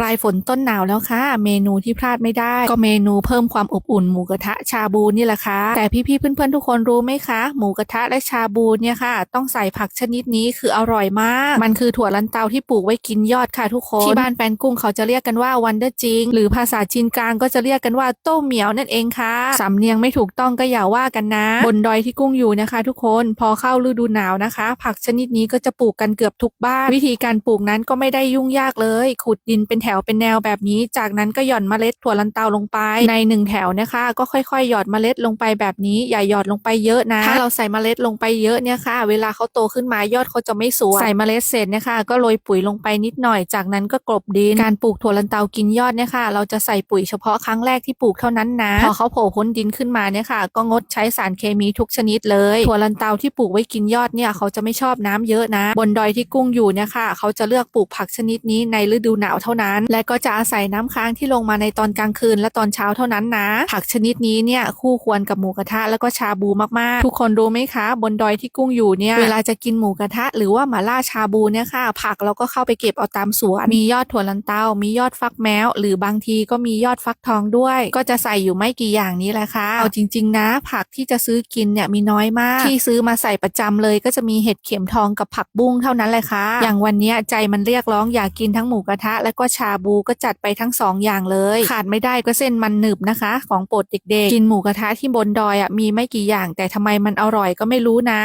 ปลายฝนต้นหนาวแล้วค่ะ เมนูที่พลาดไม่ได้ ก็เมนูเพิ่มความอบอุ่นหมูกระทะชาบูนี่แหละค่ะ แต่พี่ๆเพื่อนๆทุกคนรู้ไหมคะ หมูกระทะและชาบูเนี่ยค่ะ ต้องใส่ผักชนิดนี้คืออร่อยมาก มันคือถั่วลันเตาที่ปลูกไว้กินยอดค่ะทุกคน ที่บ้านแฟนกุ้งเขาจะเรียกกันว่าวันเดอร์จิงหรือภาษาจีนกลางก็จะเรียกกันว่าโต้เหมียวนั่นเองค่ะสำเนียงไม่ถูกต้องก็อย่าว่ากันนะ บนดอยที่กุ้งอยู่นะคะ ทุกคนพอเข้าฤดูหนาวนะคะ ผักชนิดนี้ก็จะปลูกกันเกือบทุกบ้าน วิธีการปลูกนั้นก็ไม่ได้ยุ่งยากเลย ขุดดินเป็นแถวเป็นแนวแบบนี้ จากนั้นก็หย่อนเมล็ดถั่วลันเตาลงไป ในหนึ่งแถวนะคะก็ค่อยๆ หยอดเมล็ดลงไปแบบนี้ อย่าหยอดลงไปเยอะนะถ้าเราใส่เมล็ดลงไปเยอะเนี่ยค่ะ เวลาเขาโตขึ้นมายอดเขาจะไม่สวยใส่เมล็ดเสร็จนะคะก็โรยปุ๋ยลงไปนิดหน่อย จากนั้นก็กลบดินการปลูกถั่วลันเตากินยอดเนี่ยค่ะเราจะใส่ปุ๋ยเฉพาะครั้งแรกที่ปลูกเท่านั้นนะพอเขาโผล่พ้นดินขึ้นมาเนี่ยค่ะก็งดใช้สารเคมีทุกชนิดเลยถั่วลันเตาที่ปลูกไว้กินยอดเนี่ยเขาจะไม่ชอบน้ำเยอะนะ บนดอยที่กุ้งอยู่เนี่ยค่ะเขาจะเลือกปลูกผักชนิดนี้ในฤดูหนาวเท่านั้นและก็จะอาศัยน้ำค้างที่ลงมาในตอนกลางคืนและตอนเช้าเท่านั้นนะ ผักชนิดนี้เนี่ยคู่ควรกับหมูกระทะแล้วก็ชาบูมากๆ ทุกคนรู้ไหมคะ บนดอยที่กุ้งอยู่เนี่ยเวลาจะกินหมูกระทะ หรือว่าหม่าล่าชาบูเนี่ยค่ะ ผักเราก็เข้าไปเก็บเอาตามสวนมียอดถั่วลันเตา มียอดฟักแมว หรือบางทีก็มียอดฟักทองด้วย ก็จะใส่อยู่ไม่กี่อย่างนี้แหละค่ะเอาจริง ๆ นะ ผักที่จะซื้อกินเนี่ยมีน้อยมาก ที่ซื้อมาใส่ประจำเลยก็จะมีเห็ดเข็มทองกับผักบุ้งเท่านั้นแหละค่ะอย่างวันนี้ใจมันเรียกร้องอยากกินทั้งหมูกระทะและก็ชาบูก็จัดไปทั้งสองอย่างเลย ขาดไม่ได้ก็เส้นมันหนึบนะคะ ของโปรดเด็กๆ กินหมูกระทะที่บนดอยอะมีไม่กี่อย่าง แต่ทำไมมันอร่อยก็ไม่รู้นะ